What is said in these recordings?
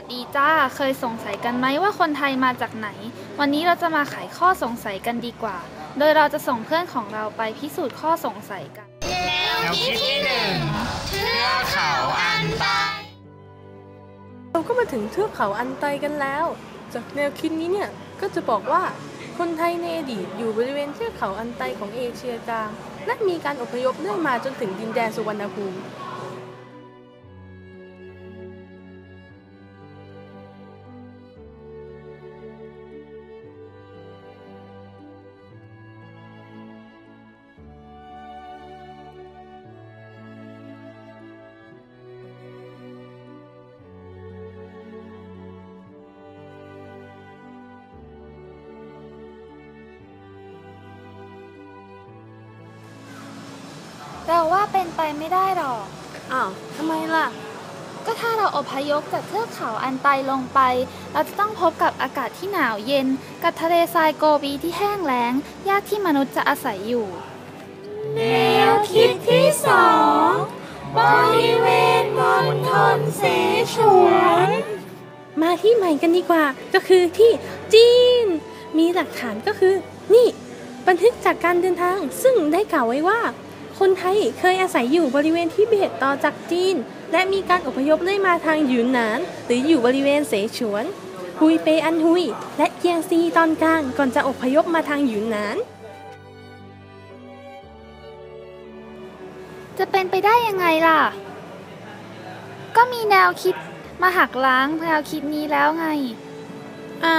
วัสดีจ้า เคยสงสัยกันไหมว่าคนไทยมาจากไหน วันนี้เราจะมาไขข้อสงสัยกันดีกว่า โดยเราจะส่งเพื่อนของเราไปพิสูจน์ข้อสงสัยกัน แนวคิดที่หนึ่งเทือกเขาอันไตเราก็มาถึงเทือกเขาอันไตกันแล้ว จากแนวคิดนี้เนี่ยก็จะบอกว่าคนไทยในอดีตอยู่บริเวณเทือกเขาอันไตของเอเชียกลางและมีการอพยพเรื่อยมาจนถึงดินแดนสุวรรณภูมิ เราว่าเป็นไปไม่ได้หรอก อ้าวทำไมล่ะ ก็ถ้าเราอพยพจากเทือกเขาอันไตลงไป เราจะต้องพบกับอากาศที่หนาวเย็น กับทะเลทรายโกบีที่แห้งแล้ง ยากที่มนุษย์จะอาศัยอยู่ แนวคิดที่สองบริเวณมณฑลเสฉวนมาที่ใหม่กันดีกว่า ก็คือที่จีน มีหลักฐานก็คือ นี่ บันทึกจากการเดินทางซึ่งได้กล่าวไว้ว่า คนไทยเคยอาศัยอยู่บริเวณที่เบตต่อจากจีน และมีการอพยพเรื่อยมาทางหยุนหนาน หรืออยู่บริเวณเสฉวน ฮุยเปอันฮุย และเยียงซีตอนกลางก่อนจะอพยพมาทางหยุนหนานจะเป็นไปได้ยังไงล่ะ ก็มีแนวคิดมาหักล้างแนวคิดนี้แล้วไงอ่า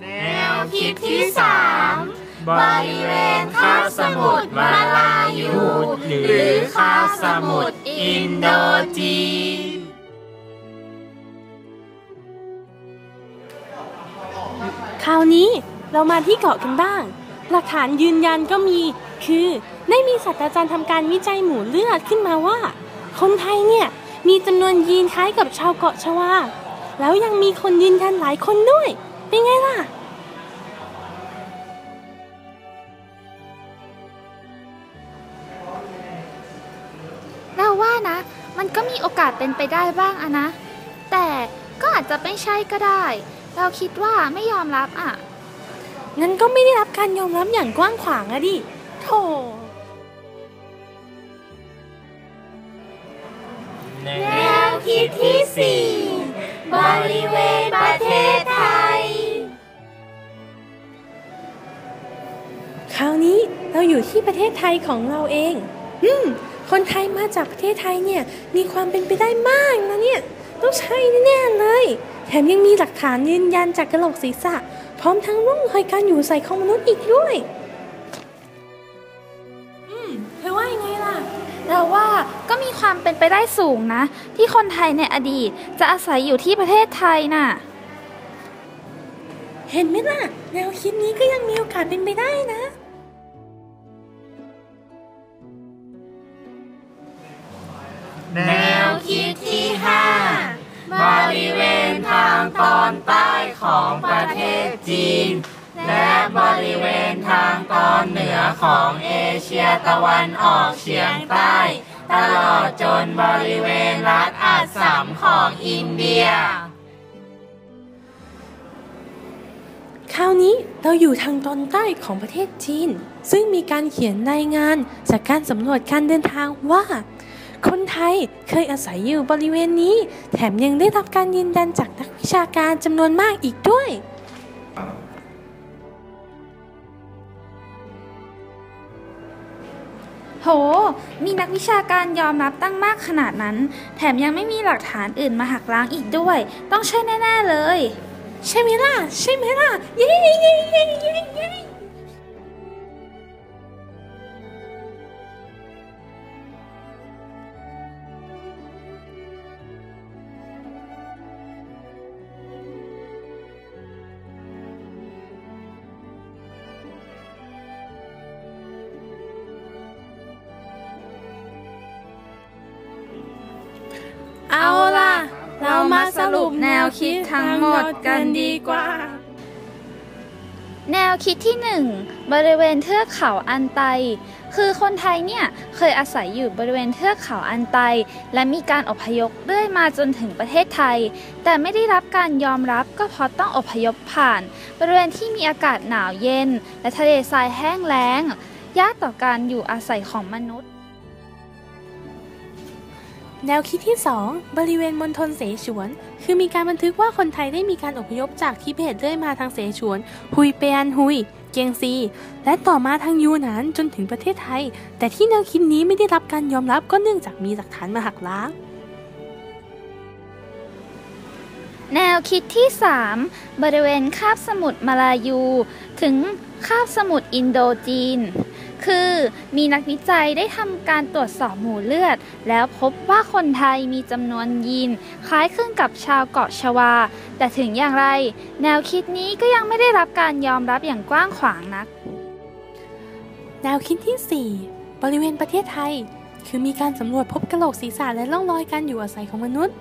แน วคิดที่สามบริเวณคาบสมุทรมาลายูหรือคาบสมุทรอินโดจีนคราวนี้เรามาที่เกาะกันบ้าง หลักฐานยืนยันก็มี คือได้มีศาสตราจารย์ทำการวิจัยหมูเลือดขึ้นมาว่า คนไทยเนี่ยมีจำนวนยีนคล้ายกับชาวเกาะชวา แล้วยังมีคนยืนยันหลายคนด้วย เป็นไงล่ะ นะ มันก็มีโอกาสเป็นไปได้บ้างอะนะ แต่ก็อาจจะไม่ใช่ก็ได้ เราคิดว่าไม่ยอมรับอะงั้นก็ไม่ได้รับการยอมรับอย่างกว้างขวางอะดิโธ่แนวคิดที่สี่บริเวณประเทศไทย คราวนี้เราอยู่ที่ประเทศไทยของเราเอง อืม คนไทยมาจากประเทศไทยเนี่ยมีความเป็นไปได้มากนะเนี่ยต้องใช่แน่ๆเลย แถมยังมีหลักฐานยืนยันจากกระโหลกศีรษะ พร้อมทั้งร่องรอยการอยู่ใส่ของมนุษย์อีกด้วย อืมเธอว่ายังไงล่ะ เราว่าก็มีความเป็นไปได้สูงนะ ที่คนไทยในอดีตจะอาศัยอยู่ที่ประเทศไทยน่ะ เห็นไหมล่ะ แนวคิดนี้ก็ยังมีโอกาสเป็นไปได้นะ อนใต้ของประเทศจีน และบริเวณทางตอนเหนือของเอเชียตะวันออกเฉียงใต้ ตลอดจนบริเวณรัฐอัสสัมของอินเดีย คราวนี้เราอยู่ทางตอนใต้ของประเทศจีน ซึ่งมีการเขียนรายงานจากการสำรวจการเดินทางว่า คนไทยเคยอาศัยอยู่บริเวณนี้ แถมยังได้รับการยืนยันจากนักวิชาการจำนวนมากอีกด้วยโห มีนักวิชาการยอมรับตั้งมากขนาดนั้น แถมยังไม่มีหลักฐานอื่นมาหักล้างอีกด้วย ต้องใช่แน่ ๆ เลย ใช่ไหมล่ะ ใช่ไหมล่ะ เย้เย้เย้เย้ รุปแนวคิดทั้งหมดกันดีกว่า แนวคิดที่1บริเวณเทือกเขาอันไต คือคนไทยเนี่ยเคยอาศัยอยู่บริเวณเทือกเขาอันไต และมีการอพยพเรื่อยมาจนถึงประเทศไทย แต่ไม่ได้รับการยอมรับก็เพราะต้องอพยพผ่าน บริเวณที่มีอากาศหนาวเย็น และทะเลทรายแห้งแล้งยากต่อการอยู่อาศัยของมนุษย์ แนวคิดที่ 2 บริเวณมณฑลเสฉวน คือมีการบันทึกว่าคนไทยได้มีการอพยพจากทิเบตเรื่อยมาทางเสฉวน ฮุยเปียนฮุย เกียงซี และต่อมาทางยูนานจนถึงประเทศไทย แต่ที่แนวคิดนี้ไม่ได้รับการยอมรับก็เนื่องจากมีหลักฐานมาหักล้าง แนวคิดที่ 3 บริเวณคาบสมุทรมาลายู ถึงคาบสมุทรอินโดจีน คือ มีนักวิจัยได้ทำการตรวจสอบหมู่เลือด แล้วพบว่าคนไทยมีจำนวนยีน คล้ายคลึงกับชาวเกาะชวา แต่ถึงอย่างไร แนวคิดนี้ก็ยังไม่ได้รับการยอมรับอย่างกว้างขวางนัก แนวคิดที่ 4 บริเวณประเทศไทย คือมีการสำรวจพบกระโหลกศีรษะและร่องรอยการอยู่อาศัยของมนุษย์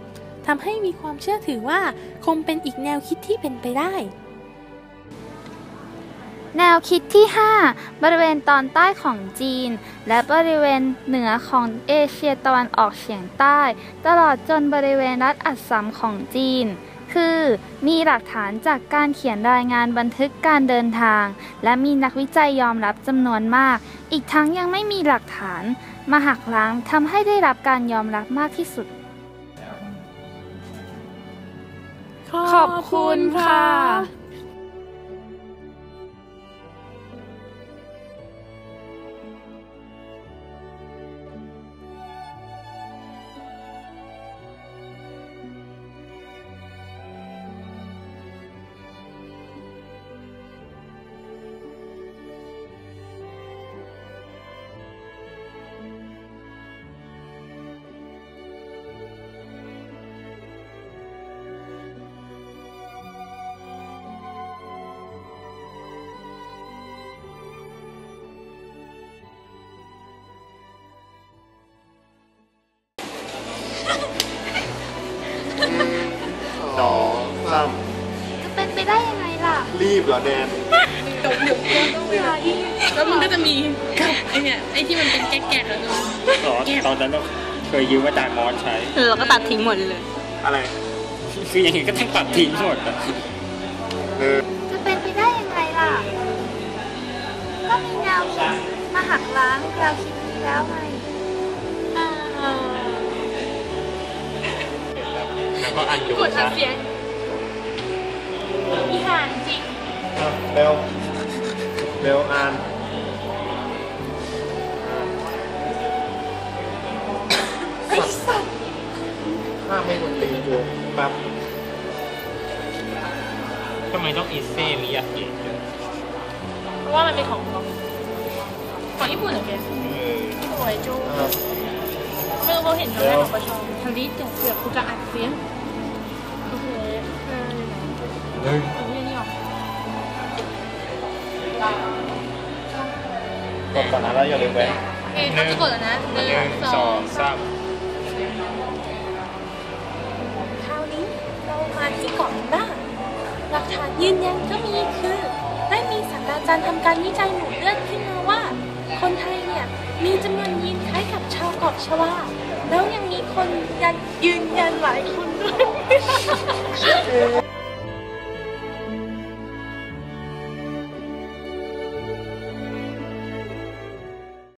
ทำให้มีความเชื่อถือว่าคงเป็นอีกแนวคิดที่เป็นไปได้ แนวคิดที่ 5 บริเวณตอนใต้ของจีน และบริเวณเหนือของเอเชียตะวันออกเฉียงใต้ ตลอดจนบริเวณรัฐอัสสัมของจีน คือ มีหลักฐานจากการเขียนรายงานบันทึกการเดินทาง และมีนักวิจัยยอมรับจำนวนมาก อีกทั้งยังไม่มีหลักฐาน มาหักล้างทำให้ได้รับการยอมรับมากที่สุด ขอบคุณค่ะ องสามจะเป็นไปได้ยังไงล่ะรีบเหรอแนนแล้วมันก็จะมีไอเนี่ยไอที่มันเป็นแก๊กๆแล้วดูตอนตอนนั้นเราเคยยืมอาจารย์มอสใช้คือเราก็ตัดทิ้งหมดเลย อะไรคืออย่างนี้ก็ต้องตัดทิ้งหมดอะเออจะเป็นไปได้ยังไงล่ะ ก็มีแนวคิดมาหักล้างแนวคิดนี้แล้วไงแล้วก็อันดูซะ อีหานจริงเร็วเร็วอ่านไอ้สัตว์ข้าไม่คนตีกูครับทำไมต้องอิเซมิยาเกะด้วยเพราะว่ามันเป็นของของของญี่ปุ่นเหรอแกเออสวยจูครับไม่รู้เขาเห็นเขาแรกของประชองทางนี้แต่เสือกกูจะอ่านเสียงโอเคเออห นึ่งอันนี้นี่ออกดก่อนนะแล้วอย่าลืมไปเอ๊ะเขาจะกดแล้วนะหนึ่งสองงสามคราวนี้เรามาที่เกาะบ้างหลักฐานยืนยันก็มีคือ ได้มีศาสตราจารย์ทำการวิจัยหมู่เลือดขึ้นมาว่า คนไทยเนี่ยมีจำนวนยีนคล้ายกับชาวเกาะชวาแล้วยังมีคนยันยืนยันหลายคนด้วย